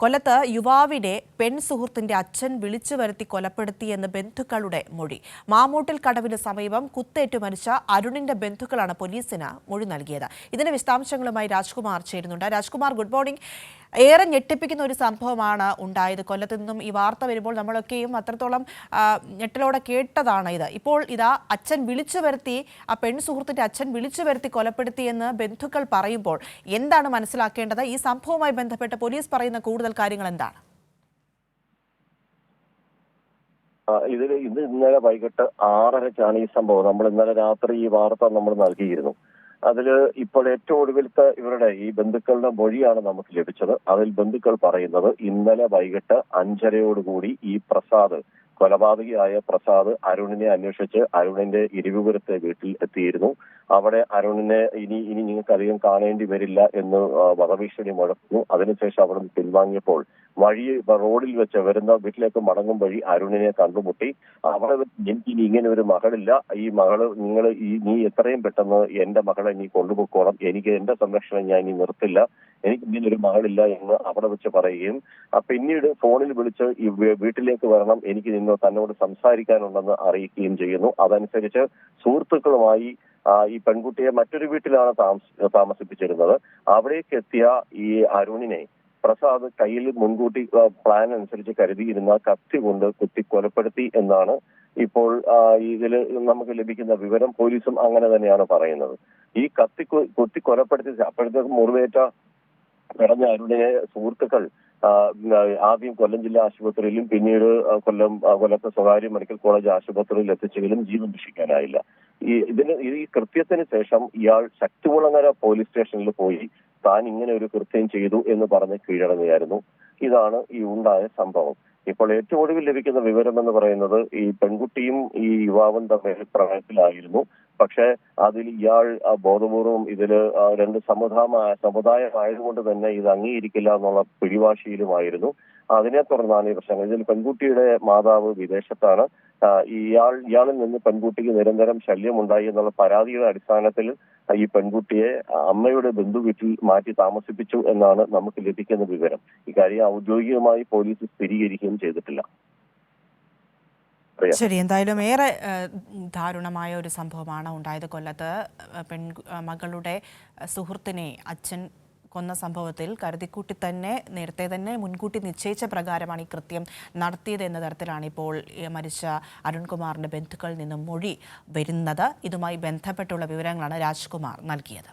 കൊല്ലത്ത് യുവാവിനെ പെൺ സുഹൃത്തിന്റെ അച്ഛൻ വിളിച്ചു വരുത്തി കൊലപ്പെടുത്തിയെന്ന് ബന്ധുക്കളുടെ മൊഴി. മാമൂട്ടിൽ കടവിന് സമീപം കുത്തേറ്റു മരിച്ച അരുണിന്റെ ബന്ധുക്കളാണ് പോലീസിന് മൊഴി നൽകിയത്. ഇതിന്റെ വിശദാംശങ്ങളുമായി രാജ്കുമാർ ചേരുന്നുണ്ട്. രാജ്കുമാർ ഗുഡ് മോർണിംഗ് ഏറെ ഞെട്ടിപ്പിക്കുന്ന ഒരു സംഭവമാണ് ഉണ്ടായത്. കൊല്ലത്ത് നിന്നും ഈ വാർത്ത വരുമ്പോൾ നമ്മളൊക്കെയും അത്രത്തോളം ഞെട്ടലോടെ കേട്ടതാണ് ഇത്. ഇപ്പോൾ ഇതാ അച്ഛൻ വിളിച്ചു വരുത്തി ആ പെൺ സുഹൃത്തിന്റെ അച്ഛൻ വിളിച്ചു വരുത്തി കൊലപ്പെടുത്തിയെന്ന് ബന്ധുക്കൾ പറയുമ്പോൾ എന്താണ് മനസ്സിലാക്കേണ്ടത്? ഈ സംഭവവുമായി ബന്ധപ്പെട്ട് പോലീസ് പറയുന്ന കൂടുതൽ കാര്യങ്ങൾ എന്താണ്? ഇതിൽ ഇത് ഇന്നലെ വൈകിട്ട് ആറരക്കാണ് ഈ സംഭവം. നമ്മൾ ഇന്നലെ രാത്രി ഈ വാർത്ത നമ്മൾ നൽകിയിരുന്നു. അതിൽ ഇപ്പോൾ ഏറ്റവും ഒടുവിലത്തെ ഇവരുടെ ഈ ബന്ധുക്കളുടെ മൊഴിയാണ് നമുക്ക് ലഭിച്ചത്. അതിൽ ബന്ധുക്കൾ പറയുന്നത് ഇന്നലെ വൈകിട്ട് അഞ്ചരയോടുകൂടി ഈ പ്രസാദ് കൊലപാതകിയായ പ്രസാദ് അരുണിനെ അന്വേഷിച്ച് അരുണിന്റെ ഇരുവിപുരത്തെ വീട്ടിൽ എത്തിയിരുന്നു. അവിടെ അരുണിനെ ഇനി ഇനി നിങ്ങൾക്ക് അധികം കാണേണ്ടി വരില്ല എന്ന് വധഭീഷണി മുഴക്കുന്നു. അതിനുശേഷം അവിടെ നിന്ന് പിൻവാങ്ങിയപ്പോൾ വഴി റോഡിൽ വെച്ച് വരുന്ന വീട്ടിലേക്ക് മടങ്ങും വഴി അരുണിനെ കണ്ടുമുട്ടി. അവിടെ എനിക്ക് ഇനി ഇങ്ങനെ ഒരു മകളില്ല. ഈ മകൾ നിങ്ങൾ ഈ നീ എത്രയും പെട്ടെന്ന് എന്റെ മകളെ നീ കൊണ്ടുപോയിക്കോണം എനിക്ക് എന്റെ സംരക്ഷണം ഞാൻ ഇനി നിർത്തില്ല. എനിക്ക് ഇങ്ങനെ ഒരു മകളില്ല എന്ന് അവിടെ വെച്ച് പറയുകയും ആ, പിന്നീട് ഫോണിൽ വിളിച്ച് വീട്ടിലേക്ക് വരണം എനിക്ക് നിന്നോ തന്നോട് സംസാരിക്കാനുണ്ടെന്ന് അറിയിക്കുകയും ചെയ്യുന്നു. അതനുസരിച്ച് സുഹൃത്തുക്കളുമായി ഈ പെൺകുട്ടിയെ മറ്റൊരു വീട്ടിലാണ് താമസ താമസിപ്പിച്ചിരുന്നത്. അവിടേക്ക് എത്തിയ ഈ അരുണിനെ പ്രസാദ് കയ്യിൽ മുൻകൂട്ടി പ്ലാൻ അനുസരിച്ച് കരുതിയിരുന്ന കത്തി കൊണ്ട് കുത്തി കൊലപ്പെടുത്തി എന്നാണ് ഇപ്പോൾ ഇതിൽ നമുക്ക് ലഭിക്കുന്ന വിവരം പോലീസും അങ്ങനെ തന്നെയാണ് പറയുന്നത്. ഈ കത്തി കുത്തി കൊലപ്പെടുത്തി അപ്പോഴത്തേക്ക് മുറിവേറ്റ കിടന്ന അരുണിനെ സുഹൃത്തുക്കൾ ആദ്യം കൊല്ലം ജില്ലാ ആശുപത്രിയിലും പിന്നീട് കൊല്ലം കൊല്ലത്തെ സ്വകാര്യ മെഡിക്കൽ കോളേജ് ആശുപത്രിയിൽ എത്തിച്ചെങ്കിലും ജീവൻ രക്ഷിക്കാനായില്ല. ഈ ഇതിന് ഈ കൃത്യത്തിന് ശേഷം ഇയാൾ ശക്തികുളങ്ങര പോലീസ് സ്റ്റേഷനിൽ പോയി താൻ ഇങ്ങനെ ഒരു കൃത്യം ചെയ്തു എന്ന് പറഞ്ഞ് കീഴടങ്ങുകയായിരുന്നു. ഇതാണ് ഈ ഉണ്ടായ സംഭവം. ഇപ്പോൾ ഏറ്റവും ഒടുവിൽ ലഭിക്കുന്ന വിവരം എന്ന് പറയുന്നത് ഈ പെൺകുട്ടിയും ഈ യുവാവും തമ്മിൽ പ്രണയത്തിലായിരുന്നു പക്ഷെ അതിൽ ഇയാൾ ബോധപൂർവം ഇതിൽ രണ്ട് സമുദായ സമുദായമായതുകൊണ്ട് തന്നെ ഇത് അംഗീകരിക്കില്ല എന്നുള്ള പിടിവാശിയിലുമായിരുന്നു. അതിനെ തുടർന്നാണ് ഈ പ്രശ്നങ്ങൾ. ഇതിൽ പെൺകുട്ടിയുടെ മാതാവ് വിദേശത്താണ്. ഇയാൾ ഇയാളിൽ നിന്ന് പെൺകുട്ടിക്ക് നിരന്തരം ശല്യമുണ്ടായി എന്നുള്ള പരാതിയുടെ അടിസ്ഥാനത്തിൽ ഈ പെൺകുട്ടിയെ അമ്മയുടെ ബന്ധു വീട്ടിൽ മാറ്റി താമസിപ്പിച്ചു എന്നാണ് നമുക്ക് ലഭിക്കുന്ന വിവരം. ഇക്കാര്യം ഔദ്യോഗികമായി പോലീസ് സ്ഥിരീകരിക്കുകയും ചെയ്തിട്ടില്ല. ശരി എന്തായാലും ഏറെ ദാരുണമായ ഒരു സംഭവമാണ് ഉണ്ടായത് കൊല്ലത്ത്. പെൺ മകളുടെ സുഹൃത്തിനെ അച്ഛൻ കൊന്ന സംഭവത്തിൽ കരുതിക്കൂട്ടി തന്നെ നേരത്തെ തന്നെ മുൻകൂട്ടി നിശ്ചയിച്ച പ്രകാരമാണ് ഈ കൃത്യം നടത്തിയത് എന്ന തരത്തിലാണ് ഇപ്പോൾ മരിച്ച അരുൺകുമാറിന്റെ ബന്ധുക്കളിൽ നിന്നും മൊഴി വരുന്നത്. ഇതുമായി ബന്ധപ്പെട്ടുള്ള വിവരങ്ങളാണ് രാജ്കുമാർ നൽകിയത്.